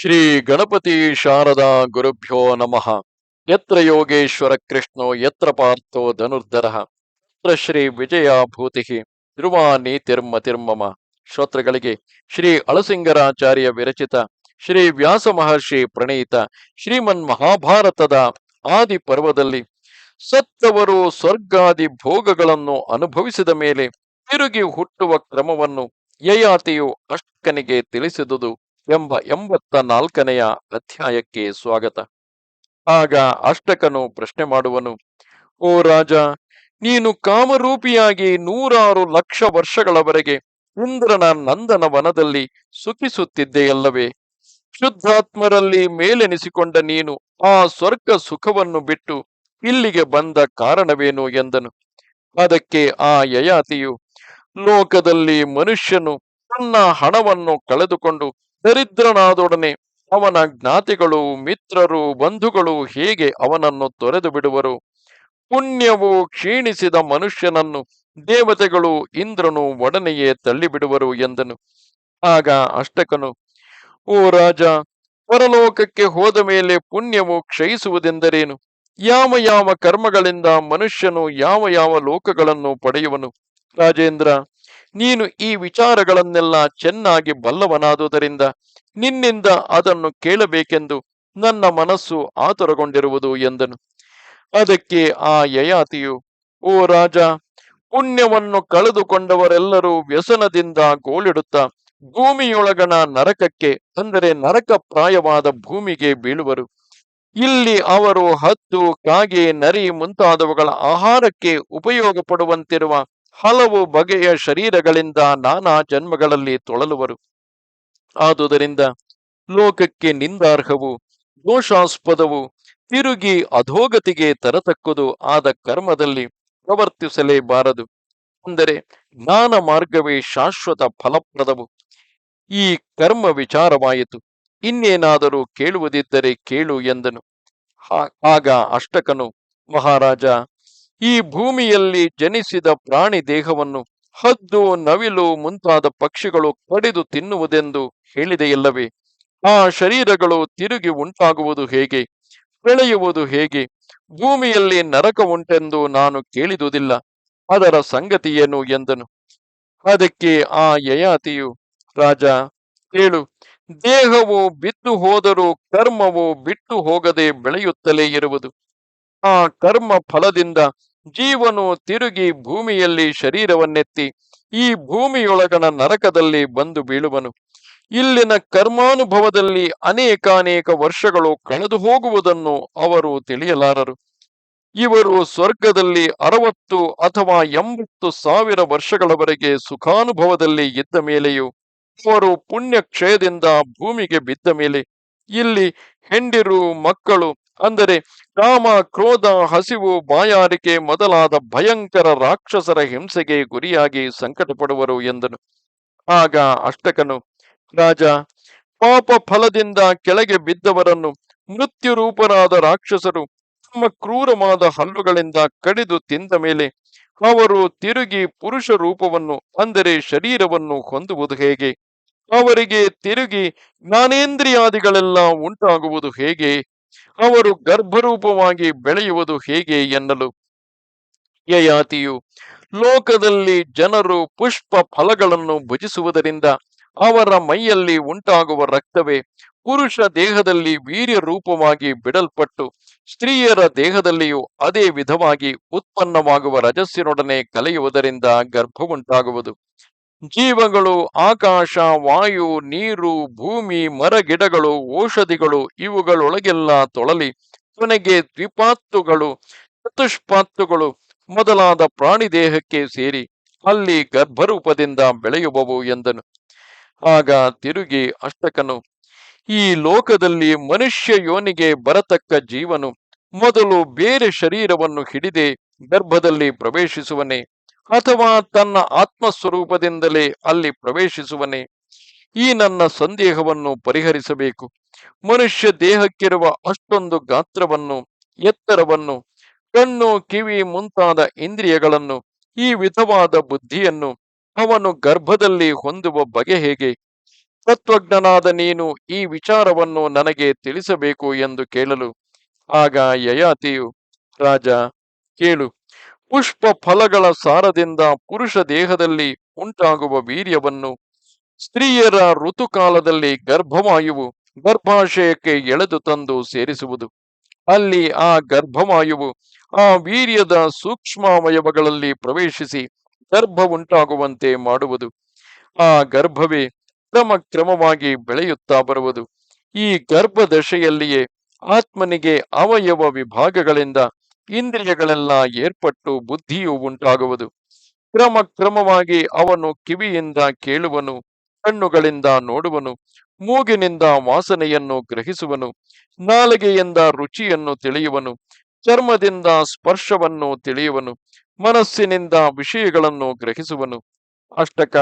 ಶ್ರೀ ಗಣಪತಿ ಶಾರದಾ ಗುರುಭ್ಯೋ ನಮಃ. ಯತ್ರ ಯೋಗೇಶ್ವರ ಕೃಷ್ಣೋ, ಯತ್ರ ಪಾರ್ಥೋ ಧನುರ್ಧರ. ಶ್ರೀ ವಿಜಯ ಭೂತಿ ತಿರ್ಮ ತಿರ್ಮಮ. ಶ್ರೋತೃಗಳಿಗೆ ಶ್ರೀ ಅಳಸಿಂಗರಾಚಾರ್ಯ ವಿರಚಿತ, ಶ್ರೀ ವ್ಯಾಸ ಮಹರ್ಷಿ ಪ್ರಣೀತ, ಶ್ರೀಮನ್ ಮಹಾಭಾರತದ ಆದಿ ಪರ್ವದಲ್ಲಿ ಸತ್ತವರು ಸ್ವರ್ಗಾದಿ ಭೋಗಗಳನ್ನು ಅನುಭವಿಸಿದ ಮೇಲೆ ತಿರುಗಿ ಹುಟ್ಟುವ ಕ್ರಮವನ್ನು ಯಯಾತಿಯು ಅಷ್ಟಕನಿಗೆ ತಿಳಿಸಿದುದು. ಎಂಬ ಎಂಬತ್ತ ನಾಲ್ಕನೆಯ ಅಧ್ಯಾಯಕ್ಕೆ ಸ್ವಾಗತ. ಆಗ ಅಷ್ಟಕನು ಪ್ರಶ್ನೆ ಮಾಡುವನು, ಓ ರಾಜ, ನೀನು ಕಾಮರೂಪಿಯಾಗಿ ನೂರಾರು ಲಕ್ಷ ವರ್ಷಗಳವರೆಗೆ ಇಂದ್ರನ ನಂದನ ವನದಲ್ಲಿ ಸುಖಿಸುತ್ತಿದ್ದೆಯಲ್ಲವೇ ಶುದ್ಧಾತ್ಮರಲ್ಲಿ ಮೇಲೆನಿಸಿಕೊಂಡ ನೀನು ಆ ಸ್ವರ್ಗ ಸುಖವನ್ನು ಬಿಟ್ಟು ಇಲ್ಲಿಗೆ ಬಂದ ಕಾರಣವೇನು? ಎಂದನು. ಅದಕ್ಕೆ ಆ ಯಯಾತಿಯು, ಲೋಕದಲ್ಲಿ ಮನುಷ್ಯನು ತನ್ನ ಹಣವನ್ನು ಕಳೆದುಕೊಂಡು ದರಿದ್ರನಾದೊಡನೆ ಅವನ ಜ್ಞಾತಿಗಳು, ಮಿತ್ರರು, ಬಂಧುಗಳು ಹೇಗೆ ಅವನನ್ನು ತೊರೆದು ಬಿಡುವರು? ಪುಣ್ಯವು ಕ್ಷೀಣಿಸಿದ ಮನುಷ್ಯನನ್ನು ದೇವತೆಗಳು ಇಂದ್ರನು ಒಡನೆಯೇ ತಳ್ಳಿಬಿಡುವರು ಎಂದನು. ಆಗ ಅಷ್ಟಕನು, ಓ ರಾಜ, ಪರಲೋಕಕ್ಕೆ ಹೋದ ಮೇಲೆ ಪುಣ್ಯವು ಕ್ಷಯಿಸುವುದೆಂದರೇನು? ಯಾವ ಯಾವ ಕರ್ಮಗಳಿಂದ ಮನುಷ್ಯನು ಯಾವ ಯಾವ ಲೋಕಗಳನ್ನು ಪಡೆಯುವನು? ರಾಜೇಂದ್ರ ನೀನು ಈ ವಿಚಾರಗಳನ್ನೆಲ್ಲ ಚೆನ್ನಾಗಿ ಬಲ್ಲವನಾದುದರಿಂದ ನಿನ್ನಿಂದ ಅದನ್ನು ಕೇಳಬೇಕೆಂದು ನನ್ನ ಮನಸ್ಸು ಆತುರಗೊಂಡಿರುವುದು ಎಂದನು. ಅದಕ್ಕೆ ಆ ಯಯಾತಿಯು, ಓ ರಾಜ, ಪುಣ್ಯವನ್ನು ಕಳೆದುಕೊಂಡವರೆಲ್ಲರೂ ವ್ಯಸನದಿಂದ ಗೋಳಿಡುತ್ತಾ ಭೂಮಿಯೊಳಗಣ ನರಕಕ್ಕೆ, ಅಂದರೆ ನರಕ ಪ್ರಾಯವಾದ ಭೂಮಿಗೆ ಬೀಳುವರು. ಇಲ್ಲಿ ಅವರು ಹತ್ತು ಕಾಗೆ ನರಿ ಮುಂತಾದವುಗಳ ಆಹಾರಕ್ಕೆ ಉಪಯೋಗ ಪಡುವಂತಿರುವ ಹಲವು ಬಗೆಯ ಶರೀರಗಳಿಂದ ನಾನಾ ಜನ್ಮಗಳಲ್ಲಿ ತೊಳಲುವರು. ಆದುದರಿಂದ ಲೋಕಕ್ಕೆ ನಿಂದಾರ್ಹವು, ದೋಷಾಸ್ಪದವು, ತಿರುಗಿ ಅಧೋಗತಿಗೆ ತರತಕ್ಕುದು ಆದ ಕರ್ಮದಲ್ಲಿ ಪ್ರವರ್ತಿಸಲೇಬಾರದು. ಅಂದರೆ ಜ್ಞಾನ ಮಾರ್ಗವೇ ಶಾಶ್ವತ ಫಲಪ್ರದವು. ಈ ಕರ್ಮ ವಿಚಾರವಾಯಿತು. ಇನ್ನೇನಾದರೂ ಕೇಳುವುದಿದ್ದರೆ ಕೇಳು ಎಂದನು. ಆಗ ಅಷ್ಟಕನು, ಮಹಾರಾಜ ಈ ಭೂಮಿಯಲ್ಲಿ ಜನಿಸಿದ ಪ್ರಾಣಿ ದೇಹವನ್ನು ಹದ್ದು, ನವಿಲು ಮುಂತಾದ ಪಕ್ಷಿಗಳು ಕಡಿದು ತಿನ್ನುವುದೆಂದು ಹೇಳಿದೆಯಲ್ಲವೇ ಆ ಶರೀರಗಳು ತಿರುಗಿ ಉಂಟಾಗುವುದು ಹೇಗೆ? ಬೆಳೆಯುವುದು ಹೇಗೆ? ಭೂಮಿಯಲ್ಲಿ ನರಕ ಉಂಟೆಂದು ನಾನು ಕೇಳಿದುದಿಲ್ಲ. ಅದರ ಸಂಗತಿಯೇನು ಎಂದನು. ಅದಕ್ಕೆ ಆ ಯಯಾತಿಯು, ರಾಜ ಹೇಳು ದೇಹವು ಬಿದ್ದು ಹೋದರೂ ಕರ್ಮವು ಬಿಟ್ಟು ಹೋಗದೆ ಬೆಳೆಯುತ್ತಲೇ ಇರುವುದು. ಆ ಕರ್ಮ ಫಲದಿಂದ ಜೀವನು ತಿರುಗಿ ಭೂಮಿಯಲ್ಲಿ ಶರೀರವನ್ನೆತ್ತಿ ಈ ಭೂಮಿಯೊಳಗಣ ನರಕದಲ್ಲಿ ಬಂದು ಬೀಳುವನು. ಇಲ್ಲಿನ ಕರ್ಮಾನುಭವದಲ್ಲಿ ಅನೇಕಾನೇಕ ವರ್ಷಗಳು ಕಳೆದು ಹೋಗುವುದನ್ನು ಅವರು ತಿಳಿಯಲಾರರು. ಇವರು ಸ್ವರ್ಗದಲ್ಲಿ ಅರವತ್ತು ಅಥವಾ ಎಂಬತ್ತು ಸಾವಿರ ವರ್ಷಗಳವರೆಗೆ ಸುಖಾನುಭವದಲ್ಲಿ ಇದ್ದ ಮೇಲೆಯೂ, ಅವರು ಪುಣ್ಯ ಕ್ಷಯದಿಂದ ಭೂಮಿಗೆ ಬಿದ್ದ ಮೇಲೆ, ಇಲ್ಲಿ ಹೆಂಡಿರು ಮಕ್ಕಳು, ಅಂದರೆ ಕಾಮ ಕ್ರೋಧ, ಹಸಿವು ಬಾಯಾರಿಕೆ ಮೊದಲಾದ ಭಯಂಕರ ರಾಕ್ಷಸರ ಹಿಂಸೆಗೆ ಗುರಿಯಾಗಿ ಸಂಕಟ ಪಡುವರು ಎಂದನು. ಆಗ ಅಷ್ಟಕನು, ರಾಜ, ಪಾಪ ಫಲದಿಂದ ಕೆಳಗೆ ಬಿದ್ದವರನ್ನು ಮೃತ್ಯು ರೂಪರಾದ ರಾಕ್ಷಸರು ತಮ್ಮ ಕ್ರೂರವಾದ ಹಲ್ಲುಗಳಿಂದ ಕಡಿದು ತಿಂದ ಮೇಲೆ ಅವರು ತಿರುಗಿ ಪುರುಷ ರೂಪವನ್ನು ಅಂದರೆ ಶರೀರವನ್ನು ಹೊಂದುವುದು ಹೇಗೆ? ಅವರಿಗೆ ತಿರುಗಿ ಜ್ಞಾನೇಂದ್ರಿಯಾದಿಗಳೆಲ್ಲ ಉಂಟಾಗುವುದು ಹೇಗೆ? ಅವರು ಗರ್ಭರೂಪವಾಗಿ ಬೆಳೆಯುವುದು ಹೇಗೆ ಎನ್ನಲು? ಯಯಾತಿಯು ಲೋಕದಲ್ಲಿ ಜನರು ಪುಷ್ಪ ಫಲಗಳನ್ನು ಭುಜಿಸುವುದರಿಂದ ಅವರ ಮೈಯಲ್ಲಿ ಉಂಟಾಗುವ ರಕ್ತವೇ ಪುರುಷ ದೇಹದಲ್ಲಿ ವೀರ್ಯ ರೂಪವಾಗಿ ಬಿಡಲ್ಪಟ್ಟು ಸ್ತ್ರೀಯರ ದೇಹದಲ್ಲಿಯೂ ಅದೇ ವಿಧವಾಗಿ ಉತ್ಪನ್ನವಾಗುವ ರಜಸ್ಸಿನೊಡನೆ ಕಲೆಯುವುದರಿಂದ ಗರ್ಭವುಂಟಾಗುವುದು. ಜೀವಗಳು, ಆಕಾಶ, ವಾಯು, ನೀರು, ಭೂಮಿ, ಮರ, ಗಿಡಗಳು, ಔಷಧಿಗಳು ಇವುಗಳೊಳಗೆಲ್ಲ ತೊಳಲಿ. ಕೊನೆಗೆ ದ್ವಿಪಾತ್ತುಗಳು, ಚತುಷ್ಪಾತ್ತುಗಳು ಮೊದಲಾದ ಪ್ರಾಣಿ ದೇಹಕ್ಕೆ ಸೇರಿ ಅಲ್ಲಿ ಗರ್ಭರೂಪದಿಂದ ಬೆಳೆಯುವವು ಎಂದನು. ಆಗ ತಿರುಗಿ ಅಷ್ಟಕನು, ಈ ಲೋಕದಲ್ಲಿ ಮನುಷ್ಯ ಯೋನಿಗೆ ಬರತಕ್ಕ ಜೀವನು ಮೊದಲು ಬೇರೆ ಶರೀರವನ್ನು ಹಿಡಿದೆ ಗರ್ಭದಲ್ಲಿ ಪ್ರವೇಶಿಸುವನೆ. ಅಥವಾ ತನ್ನ ಆತ್ಮಸ್ವರೂಪದಿಂದಲೇ ಅಲ್ಲಿ ಪ್ರವೇಶಿಸುವನೆ, ಈ ನನ್ನ ಸಂದೇಹವನ್ನು ಪರಿಹರಿಸಬೇಕು. ಮನುಷ್ಯ ದೇಹಕ್ಕಿರುವ ಅಷ್ಟೊಂದು ಗಾತ್ರವನ್ನು, ಎತ್ತರವನ್ನು, ಕಣ್ಣು, ಕಿವಿ ಮುಂತಾದ ಇಂದ್ರಿಯಗಳನ್ನು, ಈ ವಿಧವಾದ ಬುದ್ಧಿಯನ್ನು ಅವನು ಗರ್ಭದಲ್ಲಿ ಹೊಂದುವ ಬಗೆ ಹೇಗೆ? ತತ್ವಜ್ಞನಾದ ನೀನು ಈ ವಿಚಾರವನ್ನು ನನಗೆ ತಿಳಿಸಬೇಕು ಎಂದು ಕೇಳಲು. ಆಗ ಯಯಾತಿಯು, ರಾಜ, ಕೇಳು. ಪುಷ್ಪ ಫಲಗಳ ಸಾರದಿಂದ ಪುರುಷ ದೇಹದಲ್ಲಿ ಉಂಟಾಗುವ ವೀರ್ಯವನ್ನು ಸ್ತ್ರೀಯರ ಋತುಕಾಲದಲ್ಲಿ ಗರ್ಭವಾಯುವು ಗರ್ಭಾಶಯಕ್ಕೆ ಎಳೆದು ತಂದು ಸೇರಿಸುವುದು. ಅಲ್ಲಿ ಆ ಗರ್ಭವಾಯುವು ಆ ವೀರ್ಯದ ಸೂಕ್ಷ್ಮಾವಯವಗಳಲ್ಲಿ ಪ್ರವೇಶಿಸಿ ಗರ್ಭ ಉಂಟಾಗುವಂತೆ ಮಾಡುವುದು. ಆ ಗರ್ಭವೇ ಕ್ರಮ ಕ್ರಮವಾಗಿ ಬೆಳೆಯುತ್ತಾ ಬರುವುದು. ಈ ಗರ್ಭದಶೆಯಲ್ಲಿಯೇ ಆತ್ಮನಿಗೆ ಅವಯವ ವಿಭಾಗಗಳಿಂದ ಇಂದ್ರಿಯಗಳೆಲ್ಲ ಏರ್ಪಟ್ಟು ಬುದ್ಧಿಯು ಉಂಟಾಗುವುದು. ಕ್ರಮ ಕ್ರಮವಾಗಿ ಅವನು ಕಿವಿಯಿಂದ ಕೇಳುವನು, ಕಣ್ಣುಗಳಿಂದ ನೋಡುವನು, ಮೂಗಿನಿಂದ ವಾಸನೆಯನ್ನು ಗ್ರಹಿಸುವನು, ನಾಲಿಗೆಯಿಂದ ರುಚಿಯನ್ನು ತಿಳಿಯುವನು, ಚರ್ಮದಿಂದ ಸ್ಪರ್ಶವನ್ನು ತಿಳಿಯುವನು, ಮನಸ್ಸಿನಿಂದ ವಿಷಯಗಳನ್ನು ಗ್ರಹಿಸುವನು. ಅಷ್ಟಕ,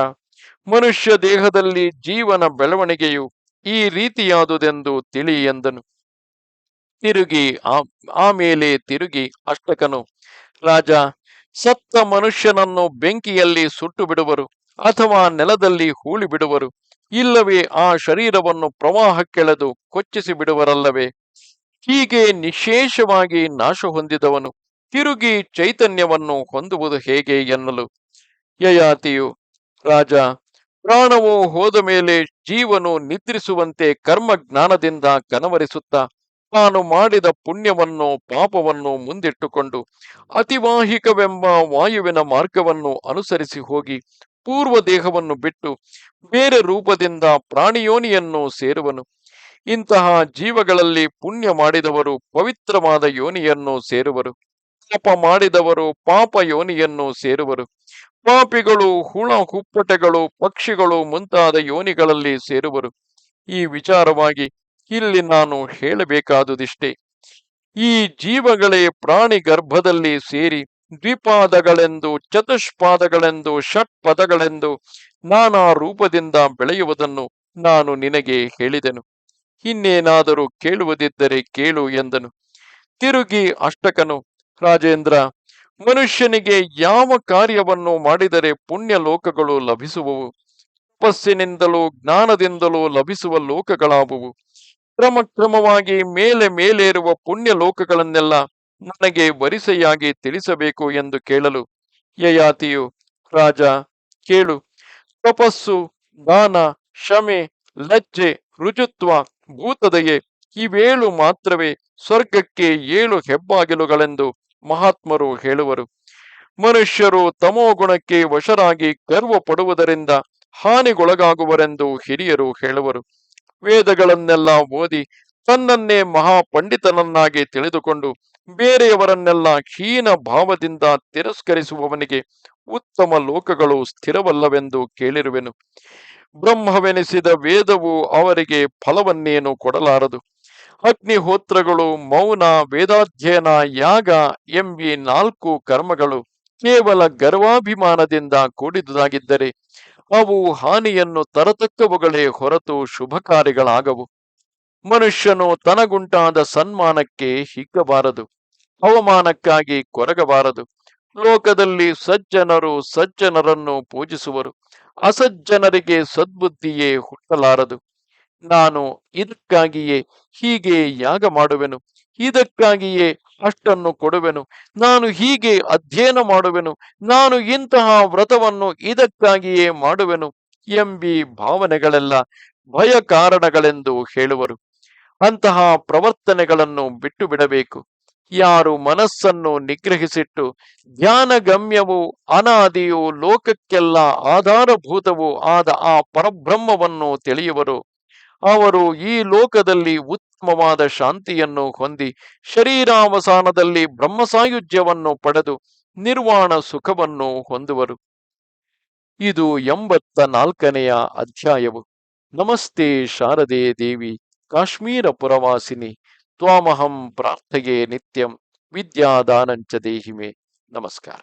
ಮನುಷ್ಯ ದೇಹದಲ್ಲಿ ಜೀವನ ಬೆಳವಣಿಗೆಯು ಈ ರೀತಿಯಾದುದೆಂದು ತಿಳಿ ಎಂದನು. ತಿರುಗಿ ಆಮೇಲೆ ತಿರುಗಿ ಅಷ್ಟಕನು, ರಾಜ ಸತ್ತ ಮನುಷ್ಯನನ್ನು ಬೆಂಕಿಯಲ್ಲಿ ಸುಟ್ಟು ಬಿಡುವರು ಅಥವಾ ನೆಲದಲ್ಲಿ ಹೂಳಿ ಬಿಡುವರು ಇಲ್ಲವೇ ಆ ಶರೀರವನ್ನು ಪ್ರವಾಹಕ್ಕೆಳೆದು ಕೊಚ್ಚಿಸಿ ಬಿಡುವರಲ್ಲವೇ ಹೀಗೆ ನಿಶೇಷವಾಗಿ ನಾಶ ಹೊಂದಿದವನು ತಿರುಗಿ ಚೈತನ್ಯವನ್ನು ಹೊಂದುವುದು ಹೇಗೆ ಎನ್ನಲು? ಯಯಾತಿಯು, ರಾಜ, ಪ್ರಾಣವು ಹೋದ ಮೇಲೆ ಜೀವನು ನಿದ್ರಿಸುವಂತೆ ಕರ್ಮ ಜ್ಞಾನದಿಂದ ಕನವರಿಸುತ್ತಾ ತಾನು ಮಾಡಿದ ಪುಣ್ಯವನ್ನು, ಪಾಪವನ್ನು ಮುಂದಿಟ್ಟುಕೊಂಡು ಅತಿವಾಹಿಕವೆಂಬ ವಾಯುವಿನ ಮಾರ್ಗವನ್ನು ಅನುಸರಿಸಿ ಹೋಗಿ ಪೂರ್ವ ದೇಹವನ್ನು ಬಿಟ್ಟು ಬೇರೆ ರೂಪದಿಂದ ಪ್ರಾಣಿಯೋನಿಯನ್ನು ಸೇರುವನು. ಇಂತಹ ಜೀವಗಳಲ್ಲಿ ಪುಣ್ಯ ಮಾಡಿದವರು ಪವಿತ್ರವಾದ ಯೋನಿಯನ್ನು ಸೇರುವರು. ಪಾಪ ಮಾಡಿದವರು ಪಾಪ ಯೋನಿಯನ್ನು ಸೇರುವರು. ಪಾಪಿಗಳು, ಹುಳ, ಹುಪ್ಪಟೆಗಳು, ಪಕ್ಷಿಗಳು ಮುಂತಾದ ಯೋನಿಗಳಲ್ಲಿ ಸೇರುವರು. ಈ ವಿಚಾರವಾಗಿ ಇಲ್ಲಿ ನಾನು ಹೇಳಬೇಕಾದುದಿಷ್ಟೇ. ಈ ಜೀವಗಳೇ ಪ್ರಾಣಿ ಗರ್ಭದಲ್ಲಿ ಸೇರಿ ದ್ವಿಪಾದಗಳೆಂದು, ಚತುಷ್ಪಾದಗಳೆಂದು, ಷಟ್ಪದಗಳೆಂದು ನಾನಾ ರೂಪದಿಂದ ಬೆಳೆಯುವುದನ್ನು ನಾನು ನಿನಗೆ ಹೇಳಿದೆನು. ಇನ್ನೇನಾದರೂ ಕೇಳುವುದಿದ್ದರೆ ಕೇಳು ಎಂದನು. ತಿರುಗಿ ಅಷ್ಟಕನು, ರಾಜೇಂದ್ರ, ಮನುಷ್ಯನಿಗೆ ಯಾವ ಕಾರ್ಯವನ್ನು ಮಾಡಿದರೆ ಪುಣ್ಯ ಲೋಕಗಳು ಲಭಿಸುವವು? ತಪಸ್ಸಿನಿಂದಲೂ ಜ್ಞಾನದಿಂದಲೂ ಲಭಿಸುವ ಲೋಕಗಳಾವುವು? ಕ್ರಮ ಕ್ರಮವಾಗಿ ಮೇಲೆ ಮೇಲೇರುವ ಪುಣ್ಯ ಲೋಕಗಳನ್ನೆಲ್ಲ ನನಗೆ ವರಿಸೆಯಾಗಿ ತಿಳಿಸಬೇಕು ಎಂದು ಕೇಳಲು, ಯಯಾತಿಯು, ರಾಜ, ಕೇಳು. ತಪಸ್ಸು, ದಾನ ಶಮೆ ಲಜ್ಜೆ, ರುಜುತ್ವ, ಭೂತದಯೆ ಇವೇಳು ಮಾತ್ರವೇ ಸ್ವರ್ಗಕ್ಕೆ ಏಳು ಹೆಬ್ಬಾಗಿಲುಗಳೆಂದು ಮಹಾತ್ಮರು ಹೇಳುವರು. ಮನುಷ್ಯರು ತಮೋಗುಣಕ್ಕೆ ವಶರಾಗಿ ಗರ್ವ ಪಡುವುದರಿಂದ ಹಾನಿಗೊಳಗಾಗುವರೆಂದು ಹಿರಿಯರು ಹೇಳುವರು. ವೇದಗಳನ್ನೆಲ್ಲ ಓದಿ ತನ್ನನ್ನೇ ಮಹಾಪಂಡಿತನನ್ನಾಗಿ ತಿಳಿದುಕೊಂಡು ಬೇರೆಯವರನ್ನೆಲ್ಲ ಹೀನ ಭಾವದಿಂದ ತಿರಸ್ಕರಿಸುವವನಿಗೆ ಉತ್ತಮ ಲೋಕಗಳು ಸ್ಥಿರವಲ್ಲವೆಂದು ಕೇಳಿರುವೆನು. ಬ್ರಹ್ಮವೆನಿಸಿದ ವೇದವು ಅವರಿಗೆ ಫಲವನ್ನೇನು ಕೊಡಲಾರದು. ಅಗ್ನಿಹೋತ್ರಗಳು, ಮೌನ, ವೇದಾಧ್ಯಯನ, ಯಾಗ ಎಂಬಿ ನಾಲ್ಕು ಕರ್ಮಗಳು ಕೇವಲ ಗರ್ವಾಭಿಮಾನದಿಂದ ಕೂಡಿದುದಾಗಿದ್ದರೆ ಅವು ಹಾನಿಯನ್ನು ತರತಕ್ಕವುಗಳೇ ಹೊರತು ಶುಭ ಕಾರ್ಯಗಳಾಗವು ಮನುಷ್ಯನು ತನಗುಂಟಾದ ಸನ್ಮಾನಕ್ಕೆ ಹಿಗ್ಗಬಾರದು, ಅವಮಾನಕ್ಕಾಗಿ ಕೊರಗಬಾರದು. ಲೋಕದಲ್ಲಿ ಸಜ್ಜನರು ಸಜ್ಜನರನ್ನು ಪೂಜಿಸುವರು, ಅಸಜ್ಜನರಿಗೆ ಸದ್ಬುದ್ಧಿಯೇ ಹುಟ್ಟಲಾರದು. ನಾನು ಇದಕ್ಕಾಗಿಯೇ ಹೀಗೆ ಯಾಗ ಮಾಡುವೆನು. ಇದಕ್ಕಾಗಿಯೇ ಅಷ್ಟನ್ನು ಕೊಡುವೆನು. ನಾನು ಹೀಗೆ ಅಧ್ಯಯನ ಮಾಡುವೆನು. ನಾನು ಇಂತಹ ವ್ರತವನ್ನು ಇದಕ್ಕಾಗಿಯೇ ಮಾಡುವೆನು ಎಂಬಿ ಭಾವನೆಗಳೆಲ್ಲ ಭಯ ಕಾರಣಗಳೆಂದು ಹೇಳುವರು. ಅಂತಹ ಪ್ರವರ್ತನೆಗಳನ್ನು ಬಿಟ್ಟು ಬಿಡಬೇಕು ಯಾರು ಮನಸ್ಸನ್ನು ನಿಗ್ರಹಿಸಿಟ್ಟು ಧ್ಯಾನ ಗಮ್ಯವು ಅನಾದಿಯು ಲೋಕಕ್ಕೆಲ್ಲ ಆಧಾರಭೂತವೂ ಆದ ಆ ಪರಬ್ರಹ್ಮವನ್ನು ತಿಳಿಯುವರು. ಅವರು ಈ ಲೋಕದಲ್ಲಿ ಉತ್ತಮವಾದ ಶಾಂತಿಯನ್ನು ಹೊಂದಿ ಶರೀರಾವಸಾನದಲ್ಲಿ ಬ್ರಹ್ಮಸಾಯುಜ್ಯವನ್ನು ಪಡೆದು ನಿರ್ವಾಣ ಸುಖವನ್ನು ಹೊಂದುವರು. ಇದು ಎಂಬತ್ತ ನಾಲ್ಕನೆಯ ಅಧ್ಯಾಯವು. ನಮಸ್ತೆ ಶಾರದೆ ದೇವಿ, ಕಾಶ್ಮೀರ ಪುರವಾಸಿನಿ, ತ್ವಾಮಹಂ ಪ್ರಾರ್ಥೆಗೆ ನಿತ್ಯಂ, ವಿದ್ಯಾದಾನಂಚ ದೇಹಿಮೆ. ನಮಸ್ಕಾರ.